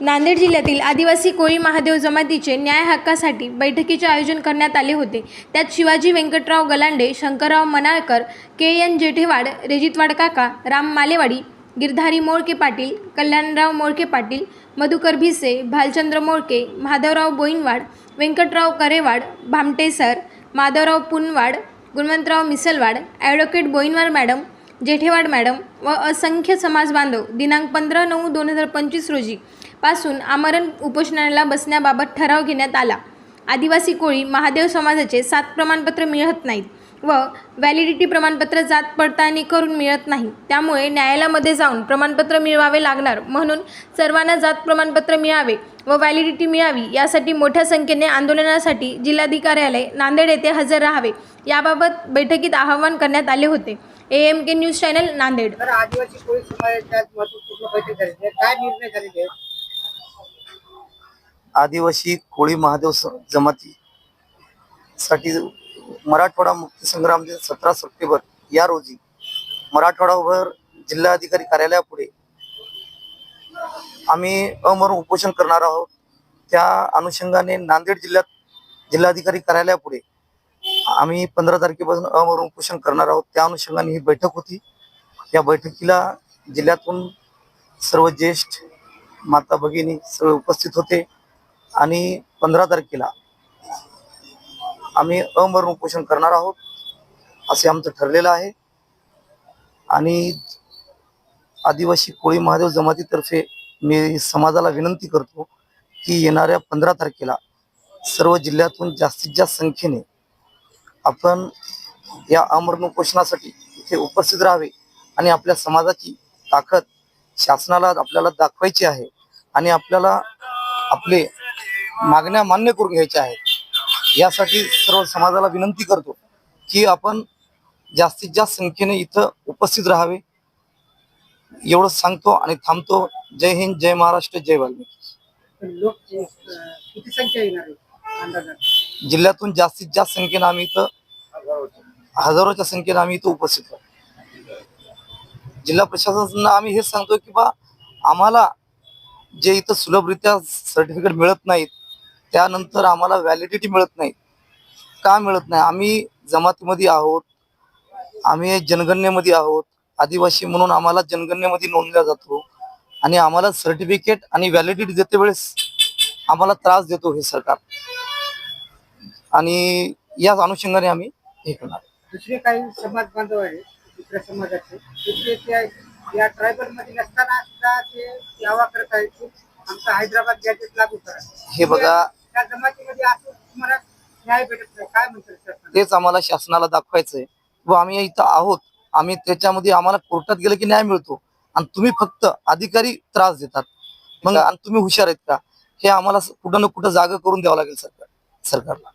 नांदेड जिल्ह्यातील आदिवासी कोळी महादेव जमातीचे न्याय हक्कासाठी बैठकीचे आयोजन करण्यात आले होते. त्यात शिवाजी व्यंकटराव गलांडे शंकरराव मनाळकर के एन जेठेवाड रेजितवाड काका Ram Malewadi Girdhari Molke Patil Kalyanrao Molke Patil Madhukar Bhise Bhalchandra Molke Madhavrao Boinwad Vyankatrao Karewad Bhamte sir Madhavrao Punwad Gunwantrao Misalwad advocate Boinwad madam Jethewad madam व असंख्य समाज बांधव दिनांक पंधरा नऊ दोन हजार पंचवीस रोजी पासून आमरण उपोषणाला बसण्याबाबत ठराव घेण्यात आला. आदिवासी कोळी महादेव समाजाचे सात प्रमाणपत्र मिळत नाहीत व व्हॅलिडिटी प्रमाणपत्र जात पडताळणी करून मिळत नाही. त्यामुळे न्यायालयामध्ये जाऊन प्रमाणपत्र मिळवावे लागणार म्हणून सर्वांना जात प्रमाणपत्र मिळावे व व्हॅलिडिटी मिळावी यासाठी मोठ्या संख्येने आंदोलनासाठी जिल्हाधिकार्यालय नांदेड येथे हजर राहावे याबाबत बैठकीत आवाहन करण्यात आले होते. A M K news channel Nanded. आदिवासी कोळी समाजाच्या महत्त्वपूर्ण बैठक आहे. काय निर्णय झालेले आहेत? आदिवासी कोळी महादेव जमाती साठी मराठवाडा मुक्ती संग्राम दिन सतरा सप्टेंबर या रोजी मराठवाडाभर जिल्हाधिकारी कार्यालयापुढे आम्ही अमरण उपोषण करणार आहोत. त्या अनुषंगाने नांदेड जिल्ह्यात जिल्हाधिकारी कार्यालयापुढे आम्ही पंधरा तारखेपासून अमरण उपोषण करणार आहोत. त्या अनुषंगाने ही बैठक होती. या बैठकीला जिल्ह्यातून सर्व ज्येष्ठ माता भगिनी सर्व उपस्थित होते. आणि पंधरा तारखेला आम्ही अमरण उपोषण करणार आहोत असे आमचं ठरलेलं आहे. आणि आदिवासी कोळी महादेव जमातीतर्फे मी समाजाला विनंती करतो की येणाऱ्या पंधरा तारखेला सर्व जिल्ह्यातून जास्तीत जास्त संख्येने आपण या अमरण उपोषणासाठी इथे उपस्थित राहावे आणि आपल्या समाजाची ताकद शासनाला आपल्याला दाखवायची आहे आणि आपल्याला आपले मागण्या मान्य करून घ्यायच्या आहेत. यासाठी सर्व समाजाला विनंती करतो की आपण जास्तीत जास्त संख्येने इथं उपस्थित राहावे. एवढंच सांगतो आणि थांबतो. जय हिंद जय महाराष्ट्र जय वाल्मिकी. जिल्ह्यातून जास्तीत जास्त संख्येनं आम्ही इथं हजारोच्या संख्येनं आम्ही इथं उपस्थित आहोत. जिल्हा प्रशासनाला आम्ही हेच सांगतो की बा आम्हाला जे इथं सुलभरित्या सर्टिफिकेट मिळत नाहीत त्यानंतर आम्हाला व्हॅलिडिटी मिळत नाही. का मिळत नाही? आम्ही जमातीमध्ये आहोत. आम्ही जनगणनेमध्ये आहोत. आदिवासी म्हणून आम्हाला जनगणनेमध्ये नोंदल्या जातो. आणि आम्हाला सर्टिफिकेट आणि व्हॅलिडिटी देते वेळेस आम्हाला त्रास देतो हे सरकार. आणि याच अनुषंगाने आम्ही हे करणार. दुसरे काही समाज बांधव आहे दुसऱ्या समाजाचे त्या या ट्रायबलमध्ये नसताना सुद्धा ते दावा करत आहेत. की आमचा हैदराबाद गॅजेट लागू करा. हे बघा त्या जमातीमध्ये असं तुम्हाला न्याय भेटत नाही. काय म्हणतात शासन तेच आम्हाला शासनाला दाखवायचंय. व आम्ही इथं आहोत. आम्ही त्याच्यामध्ये आम्हाला कोर्टात गेलं की न्याय मिळतो. आणि तुम्ही फक्त अधिकारी त्रास देतात. मग आणि तुम्ही हुशार आहेत का? हे आम्हाला कुठं ना कुठं जागा करून द्यावं लागेल सरकार सरकारला.